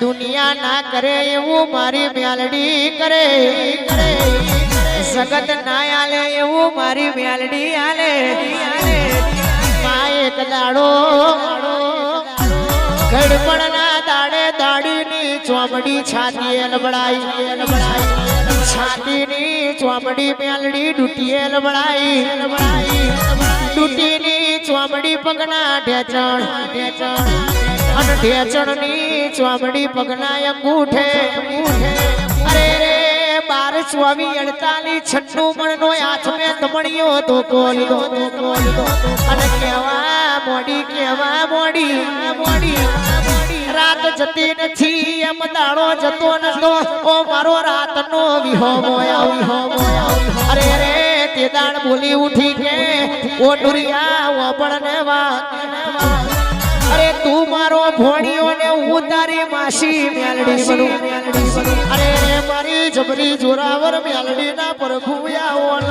દુનિયા ના કરે એવું મારી મ્યાલડી કરે. કરે જગત ના આલે એવું મારી મ્યાલડી આલે. મા એક દાડો ગડપણના દાડે દાડીની ચોમડી છાતીએ લબડાઈ. લબડાઈ છાતીની ચોમડી મેલડી ડૂટીએ લબડાઈ. લબડાઈ ડૂટીની ચોમડી પગના ઢેચણ ઢેચણ. અને ઢેચણની અંગૂઠે. અરે રે, બાર ચોવી અડતાલીસ છન્નું મણનો હાથ મેં તમણ્યો તો કોલ તો અને કેવા મોડી કેવા મોડી મોડી રાત જતી નથી, એમ દાડો જતો નતો. ઓ મારો રાતનો વિહો મોયા વિહો મોયા અરે રે, તે દાડ બોલી ઉઠી કે, ઓ ડુરિયા ઓબળ ને વાત મારો ભોણીઓ ને ઉતારી તારી માસી મેલડી બનું. અરે મારી જબરી જોરાવર મેલડી ના પર ખુયા ઓન